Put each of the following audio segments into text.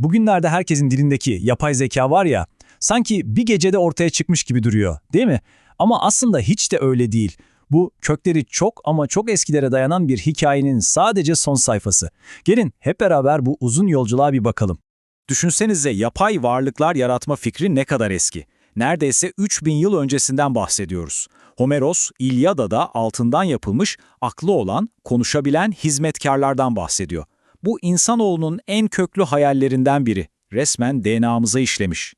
Bugünlerde herkesin dilindeki yapay zeka var ya, sanki bir gecede ortaya çıkmış gibi duruyor, değil mi? Ama aslında hiç de öyle değil. Bu kökleri çok ama çok eskilere dayanan bir hikayenin sadece son sayfası. Gelin hep beraber bu uzun yolculuğa bir bakalım. Düşünsenize yapay varlıklar yaratma fikri ne kadar eski. Neredeyse 3000 yıl öncesinden bahsediyoruz. Homeros, İlyada'da altından yapılmış, aklı olan, konuşabilen hizmetkarlardan bahsediyor. Bu insanoğlunun en köklü hayallerinden biri. Resmen DNA'mıza işlemiş.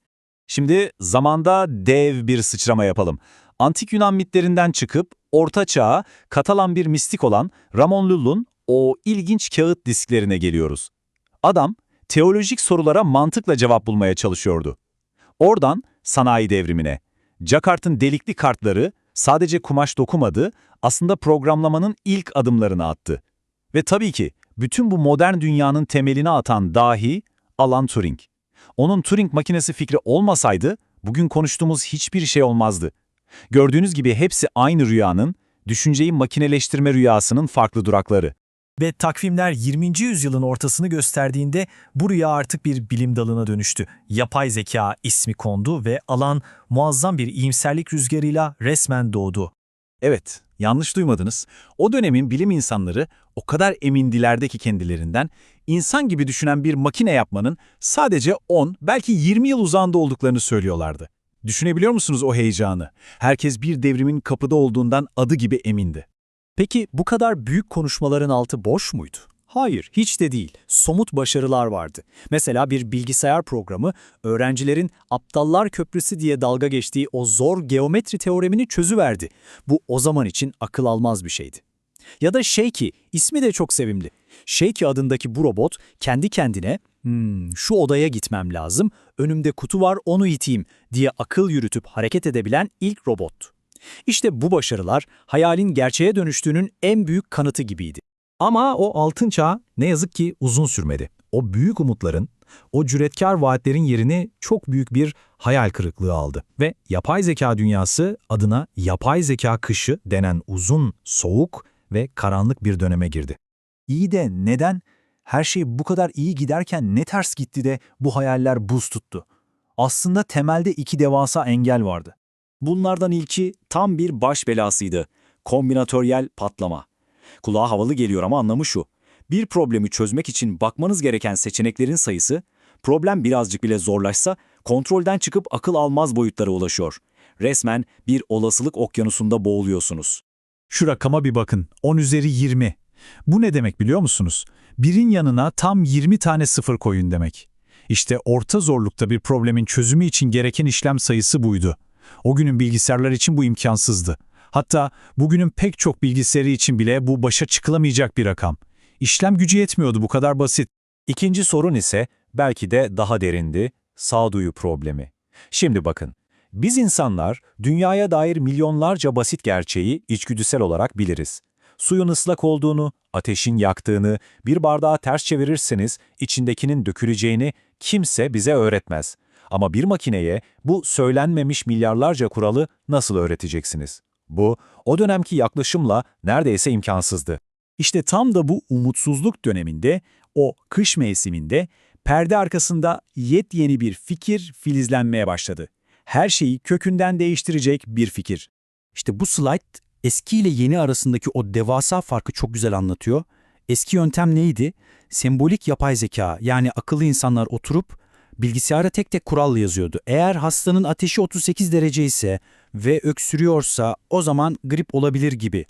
Şimdi zamanda dev bir sıçrama yapalım. Antik Yunan mitlerinden çıkıp Orta Çağ'a Katalan bir mistik olan Ramon Lull'un o ilginç kağıt disklerine geliyoruz. Adam teolojik sorulara mantıkla cevap bulmaya çalışıyordu. Oradan sanayi devrimine. Jacquard'ın delikli kartları sadece kumaş dokumadı, aslında programlamanın ilk adımlarını attı. Ve tabii ki bütün bu modern dünyanın temelini atan dahi Alan Turing. Onun Turing makinesi fikri olmasaydı bugün konuştuğumuz hiçbir şey olmazdı. Gördüğünüz gibi hepsi aynı rüyanın, düşünceyi makineleştirme rüyasının farklı durakları. Ve takvimler 20. yüzyılın ortasını gösterdiğinde bu rüya artık bir bilim dalına dönüştü. Yapay zeka ismi kondu ve alan muazzam bir iyimserlik rüzgarıyla resmen doğdu. Evet, yanlış duymadınız. O dönemin bilim insanları o kadar emindilerdi ki kendilerinden, insan gibi düşünen bir makine yapmanın sadece 10, belki 20 yıl uzağında olduklarını söylüyorlardı. Düşünebiliyor musunuz o heyecanı? Herkes bir devrimin kapıda olduğundan adı gibi emindi. Peki bu kadar büyük konuşmaların altı boş muydu? Hayır, hiç de değil. Somut başarılar vardı. Mesela bir bilgisayar programı öğrencilerin aptallar köprüsü diye dalga geçtiği o zor geometri teoremini çözüverdi. Bu o zaman için akıl almaz bir şeydi. Ya da Shaky, ismi de çok sevimli. Shaky adındaki bu robot kendi kendine "Hmm, şu odaya gitmem lazım, önümde kutu var onu iteyim diye akıl yürütüp hareket edebilen ilk robot. İşte bu başarılar hayalin gerçeğe dönüştüğünün en büyük kanıtı gibiydi. Ama o altın çağ ne yazık ki uzun sürmedi. O büyük umutların, o cüretkar vaatlerin yerini çok büyük bir hayal kırıklığı aldı. Ve yapay zeka dünyası adına yapay zeka kışı denen uzun, soğuk ve karanlık bir döneme girdi. İyi de neden? Her şey bu kadar iyi giderken ne ters gitti de bu hayaller buz tuttu? Aslında temelde iki devasa engel vardı. Bunlardan ilki tam bir baş belasıydı. Kombinatöryel patlama. Kulağa havalı geliyor ama anlamı şu. Bir problemi çözmek için bakmanız gereken seçeneklerin sayısı, problem birazcık bile zorlaşsa kontrolden çıkıp akıl almaz boyutlara ulaşıyor. Resmen bir olasılık okyanusunda boğuluyorsunuz. Şu rakama bir bakın. 10 üzeri 20. Bu ne demek biliyor musunuz? Birin yanına tam 20 tane sıfır koyun demek. İşte orta zorlukta bir problemin çözümü için gereken işlem sayısı buydu. O günün bilgisayarlar için bu imkansızdı. Hatta bugünün pek çok bilgisayarı için bile bu başa çıkılamayacak bir rakam. İşlem gücü yetmiyordu bu kadar basit. İkinci sorun ise belki de daha derindi, sağduyu problemi. Şimdi bakın, biz insanlar dünyaya dair milyonlarca basit gerçeği içgüdüsel olarak biliriz. Suyun ıslak olduğunu, ateşin yaktığını, bir bardağı ters çevirirseniz içindekinin döküleceğini kimse bize öğretmez. Ama bir makineye bu söylenmemiş milyarlarca kuralı nasıl öğreteceksiniz? Bu, o dönemki yaklaşımla neredeyse imkansızdı. İşte tam da bu umutsuzluk döneminde, o kış mevsiminde perde arkasında yepyeni bir fikir filizlenmeye başladı. Her şeyi kökünden değiştirecek bir fikir. İşte bu slide eski ile yeni arasındaki o devasa farkı çok güzel anlatıyor. Eski yöntem neydi? Sembolik yapay zeka yani akıllı insanlar oturup bilgisayara tek tek kural yazıyordu. Eğer hastanın ateşi 38 derece ise ve öksürüyorsa o zaman grip olabilir gibi.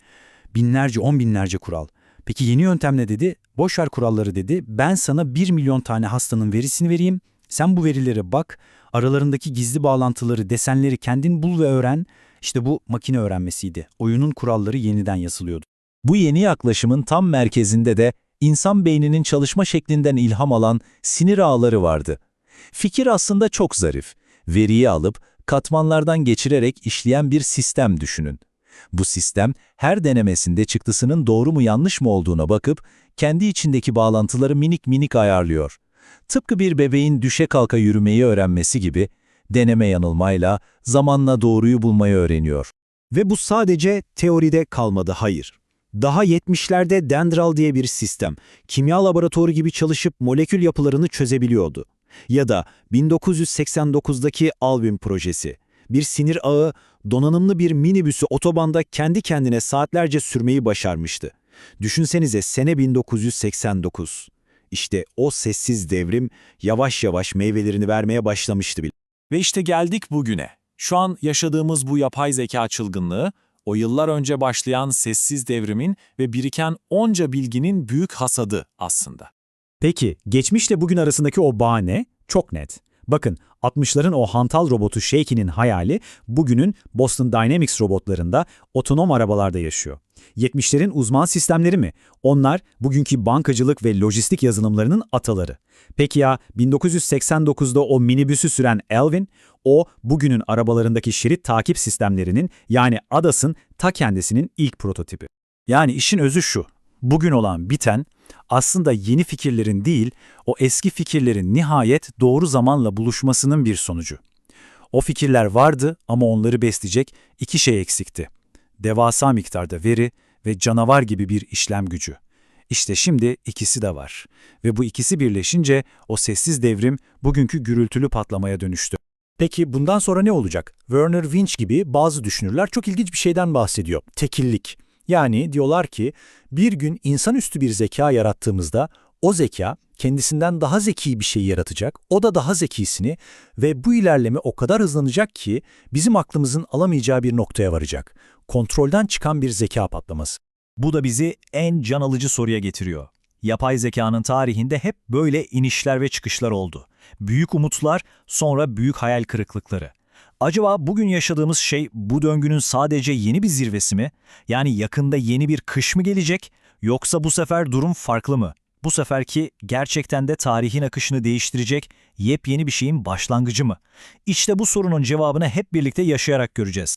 Binlerce, on binlerce kural. Peki yeni yöntem ne dedi? Boş ver kuralları dedi. Ben sana 1 milyon tane hastanın verisini vereyim. Sen bu verilere bak. Aralarındaki gizli bağlantıları, desenleri kendin bul ve öğren. İşte bu makine öğrenmesiydi. Oyunun kuralları yeniden yazılıyordu. Bu yeni yaklaşımın tam merkezinde de insan beyninin çalışma şeklinden ilham alan sinir ağları vardı. Fikir aslında çok zarif. Veriyi alıp katmanlardan geçirerek işleyen bir sistem düşünün. Bu sistem her denemesinde çıktısının doğru mu yanlış mı olduğuna bakıp kendi içindeki bağlantıları minik minik ayarlıyor. Tıpkı bir bebeğin düşe kalka yürümeyi öğrenmesi gibi deneme yanılmayla zamanla doğruyu bulmayı öğreniyor. Ve bu sadece teoride kalmadı, hayır. Daha 70'lerde Dendral diye bir sistem, kimya laboratuvarı gibi çalışıp molekül yapılarını çözebiliyordu. Ya da 1989'daki Alvin projesi. Bir sinir ağı donanımlı bir minibüsü otobanda kendi kendine saatlerce sürmeyi başarmıştı. Düşünsenize sene 1989. İşte o sessiz devrim yavaş yavaş meyvelerini vermeye başlamıştı bile. Ve işte geldik bugüne. Şu an yaşadığımız bu yapay zeka çılgınlığı, o yıllar önce başlayan sessiz devrimin ve biriken onca bilginin büyük hasadı aslında. Peki, geçmişle bugün arasındaki o bağ ne? Çok net. Bakın, 60'ların o hantal robotu Shaky'nin hayali bugünün Boston Dynamics robotlarında, otonom arabalarda yaşıyor. 70'lerin uzman sistemleri mi? Onlar bugünkü bankacılık ve lojistik yazılımlarının ataları. Peki ya 1989'da o minibüsü süren Elvin, o bugünün arabalarındaki şerit takip sistemlerinin yani ADAS'ın ta kendisinin ilk prototipi. Yani işin özü şu. Bugün olan biten aslında yeni fikirlerin değil, o eski fikirlerin nihayet doğru zamanla buluşmasının bir sonucu. O fikirler vardı ama onları besleyecek iki şey eksikti. Devasa miktarda veri ve canavar gibi bir işlem gücü. İşte şimdi ikisi de var. Ve bu ikisi birleşince o sessiz devrim bugünkü gürültülü patlamaya dönüştü. Peki bundan sonra ne olacak? Werner Winch gibi bazı düşünürler çok ilginç bir şeyden bahsediyor. Tekillik. Yani diyorlar ki bir gün insanüstü bir zeka yarattığımızda o zeka kendisinden daha zeki bir şey yaratacak, o da daha zekisini ve bu ilerleme o kadar hızlanacak ki bizim aklımızın alamayacağı bir noktaya varacak. Kontrolden çıkan bir zeka patlaması. Bu da bizi en can alıcı soruya getiriyor. Yapay zekanın tarihinde hep böyle inişler ve çıkışlar oldu. Büyük umutlar, sonra büyük hayal kırıklıkları. Acaba bugün yaşadığımız şey bu döngünün sadece yeni bir zirvesi mi? Yani yakında yeni bir kış mı gelecek? Yoksa bu sefer durum farklı mı? Bu seferki gerçekten de tarihin akışını değiştirecek yepyeni bir şeyin başlangıcı mı? İşte bu sorunun cevabını hep birlikte yaşayarak göreceğiz.